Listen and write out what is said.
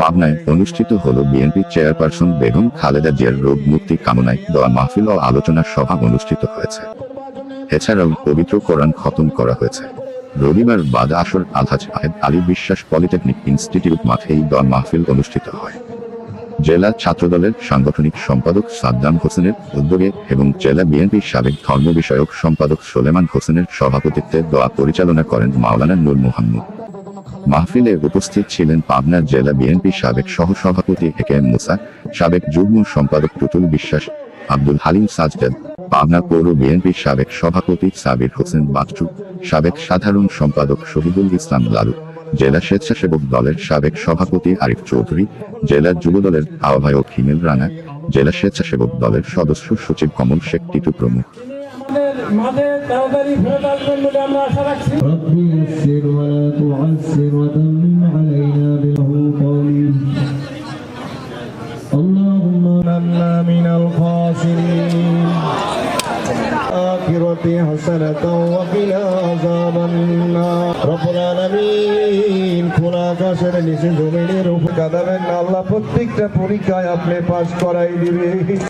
পাবনায় অনুষ্ঠিত হল বিএনপি চেয়ারপারসন বেগম খালেদা জিয়ার রোগ মুক্তি কামনায় দোয়া মাহফিল ও আলোচনা সভা অনুষ্ঠিত হয়েছে। এছাড়াও পবিত্র কোরআন খতম করা হয়েছে। রবিবার বাদ আসর আলহাজ আহেদ আলী বিশ্বাস পলিটেকনিক ইনস্টিটিউট মাঠেই দোয়া মাহফিল অনুষ্ঠিত হয়। জেলা ছাত্রদলের সাংগঠনিক সম্পাদক সাদ্দাম হোসেনের উদ্যোগে এবং জেলা বিএনপির সাবেক ধর্ম বিষয়ক সম্পাদক সোলেমান হোসেনের সভাপতিত্বে দোয়া পরিচালনা করেন মাওলানা নূর মোহাম্মদ। মাহফিলে উপস্থিত ছিলেন পাবনা জেলা বিএনপি সাবেক সহসভাপতি এ কে এম মুসা, সাবেক যুগ্ম সম্পাদক টুটুল বিশ্বাস, আব্দুল হালিম সাজদাদ, পাবনা পৌর বিএনপির সাবেক সভাপতি সাবির হোসেন বাচ্চু সাবেক সাধারণ সম্পাদক শহীদুল ইসলাম লালু। জেলা স্বেচ্ছাসেবক দলের সাবেক সভাপতি আরিফ চৌধুরী জেলা যুব দলের আহ্বায়ক হিমেল রানা জেলা স্বেচ্ছাসেবক দলের সদস্য সচিব কমল শেখ টিটু প্রমুখ আমাদের মাঝে তাড়াতাড়ি ফেরত আসবেন বলে আমরা আশা রাখছি رب يسر ولا تعسر وتمم علينا بالقول اللهم كنا من الخاسرين آخرة حسنة وقنا عذاب النار رب العالمين খোলা আকাশের নিচে জমিনের উপর কাঁদাবেন না আল্লাহ প্রত্যেকটা পরীক্ষায় আপনি পাশ করাই দিবে